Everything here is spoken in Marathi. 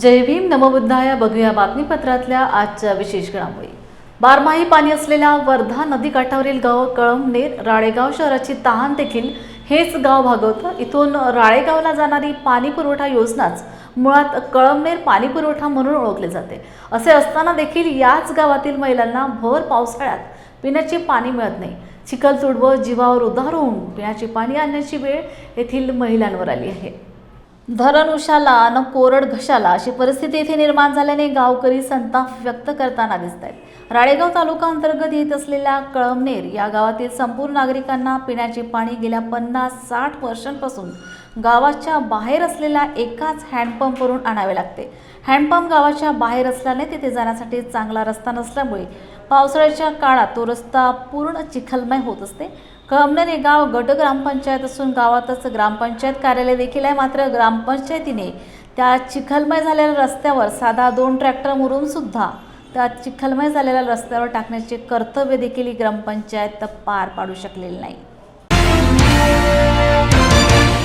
जय भीम नमबुद्धाया बघूया बातमीपत्रातल्या आजच्या विशेष घडामोडी. बारमाही पाणी असलेल्या वर्धा नदीकाठावरील गाव कळमनेर राळेगाव शहराची तहान देखील हेच गाव भागवतं. इथून राळेगावला जाणारी पाणी पुरवठा योजनाच मुळात कळमनेर पाणी पुरवठा म्हणून ओळखले जाते. असे असताना देखील याच गावातील महिलांना भर पावसाळ्यात पिण्याचे पाणी मिळत नाही. चिखल तुडवं जीवावर उधार होऊन पिण्याचे पाणी आणण्याची वेळ येथील महिलांवर आली आहे. धरण उशाला न कोरड घशाला अशी परिस्थिती येथे निर्माण झाल्याने गावकरी संताप व्यक्त करताना दिसत आहेत राळेगाव तालुका अंतर्गत येत असलेल्या कळमनेर या गावातील संपूर्ण नागरिकांना पिण्याचे पाणी गेल्या पन्नास साठ वर्षांपासून गावाच्या बाहेर असलेल्या एकाच हँडपंपवरून आणावे लागते. हँडपंप गावाच्या बाहेर असल्याने तिथे जाण्यासाठी चांगला रस्ता नसल्यामुळे पावसाळ्याच्या काळात तो रस्ता पूर्ण चिखलमय होत असते. कळमनेर हे गाव गट ग्रामपंचायत असून गावातच ग्रामपंचायत कार्यालय देखील आहे. मात्र ग्राम ग्रामपंचायतीने त्या चिखलमय झालेल्या रस्त्यावर साधा दोन ट्रॅक्टर मुरून सुद्धा त्या चिखलमय झालेल्या रस्त्यावर टाकण्याचे कर्तव्य देखील ही ग्रामपंचायत पार पाडू शकलेली नाही.